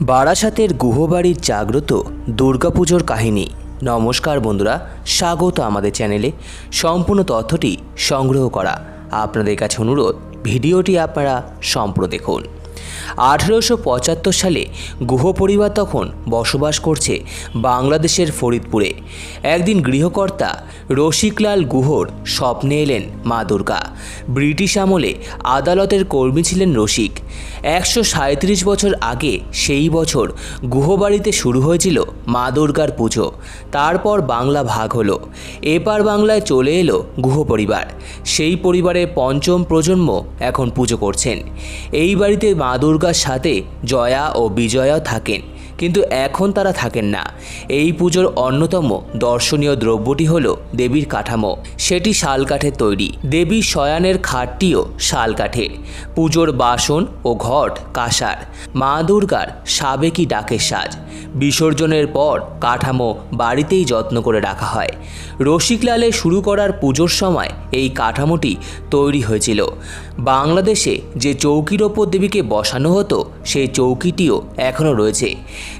বারাসাতের গুহবাড়ির জাগ্রত দুর্গাপুজোর কাহিনী। নমস্কার বন্ধুরা, স্বাগত আমাদের চ্যানেলে। সম্পূর্ণ তথ্যটি সংগ্রহ করা। আপনাদের কাছে অনুরোধ, ভিডিওটি আপনারা সম্প্র দেখুন। আঠেরোশো পঁচাত্তর সালে গুহ পরিবার তখন বসবাস করছে বাংলাদেশের ফরিদপুরে। একদিন গৃহকর্তা রসিকলাল গুহর স্বপ্নে এলেন মা দুর্গা। ব্রিটিশ আমলে আদালতের কর্মী ছিলেন রসিক। একশো বছর আগে সেই বছর গুহবাড়িতে শুরু হয়েছিল মা দুর্গার পুজো। তারপর বাংলা ভাগ হলো। এপার বাংলায় চলে এলো গুহ পরিবার সেই পরিবারের পঞ্চম প্রজন্ম এখন পুজো করছেন। এই বাড়িতে মা দুর্গার সাথে জয়া ও বিজয়া থাকেন। কিন্তু এখন তারা থাকেন না। এই পুজোর অন্যতম দর্শনীয় দ্রব্যটি হল দেবীর কাঠামো। সেটি শালকাঠের তৈরি। দেবীর শয়ানের খাটটিও শালকাঠের পুজোর বাসন ও ঘট কাঁসার। মা দুর্গার সাবেকি ডাকের সাজ। বিসর্জনের পর কাঠামো বাড়িতেই যত্ন করে রাখা হয়। রসিকলালে শুরু করার পুজোর সময় এই কাঠামোটি তৈরি হয়েছিল। বাংলাদেশে যে চৌকির ওপর দেবীকে বসানো হতো, সেই চৌকিটিও এখনও রয়েছে।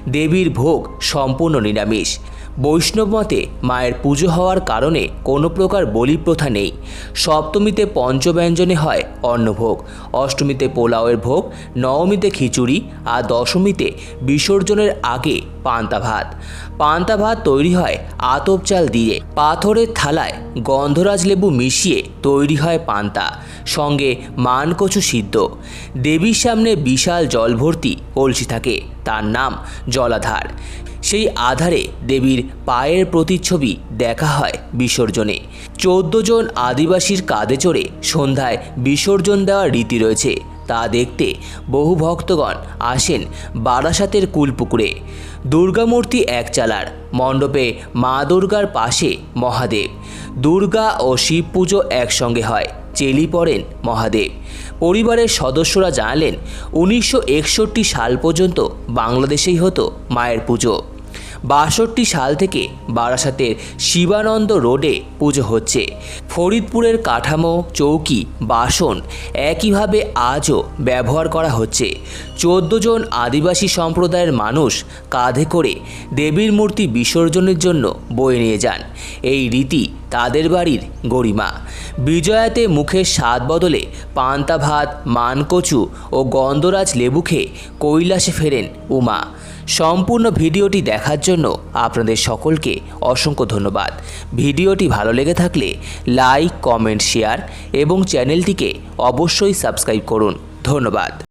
দেবীর ভোগ সম্পূর্ণ নিরামিষ। বৈষ্ণব মতে মায়ের পুজো হওয়ার কারণে কোনো প্রকার বলি প্রথা নেই। সপ্তমীতে পঞ্চব্যঞ্জনে হয় অন্নভোগ, অষ্টমীতে পোলাওয়ের ভোগ, নবমীতে খিচুড়ি আর দশমীতে বিসর্জনের আগে পান্তা ভাত। পান্তা ভাত তৈরি হয় আতপ চাল দিয়ে। পাথরের থালায় গন্ধরাজ লেবু মিশিয়ে তৈরি হয় পান্তা। সঙ্গে মানকচু সিদ্ধ। দেবীর সামনে বিশাল জল ভর্তি কলসি থাকে। তার নাম জলাধার। সেই আধারে দেবীর পায়ের প্রতিচ্ছবি দেখা হয় বিসর্জনে। চোদ্দ জন আদিবাসীর কাঁধে চড়ে সন্ধ্যায় বিসর্জন দেওয়ার রীতি রয়েছে। তা দেখতে বহু ভক্তগণ আসেন বারাসাতের কুলপুকুরে। দুর্গামূর্তি এক চালার, মণ্ডপে মা দুর্গার পাশে মহাদেব। দুর্গা ও শিব পুজো একসঙ্গে হয়। চেলি পড়েন মহাদেব। পরিবারের সদস্যরা জানালেন, উনিশশো একষট্টি সাল পর্যন্ত বাংলাদেশেই হতো মায়ের পুজো। বাষট্টি সাল থেকে বারাসাতের শিবানন্দ রোডে পুজো হচ্ছে। ফরিদপুরের কাঠামো, চৌকি, বাসন একইভাবে আজও ব্যবহার করা হচ্ছে। চোদ্দ জন আদিবাসী সম্প্রদায়ের মানুষ কাঁধে করে দেবীর মূর্তি বিসর্জনের জন্য বয়ে নিয়ে যান। এই রীতি তাদের বাড়ির গরিমা। বিজয়াতে মুখে স্বাদ বদলে পান্তা ভাত, মানকচু ও গন্ধরাজ লেবু খেয়ে কৈলাসে ফেরেন উমা। সম্পূর্ণ ভিডিওটি দেখার জন্য আপনাদের সকলকে অসংখ্য ধন্যবাদ। ভিডিওটি ভালো লেগে থাকলে লাইক, কমেন্ট, শেয়ার এবং চ্যানেলটিকে অবশ্যই সাবস্ক্রাইব করুন। ধন্যবাদ।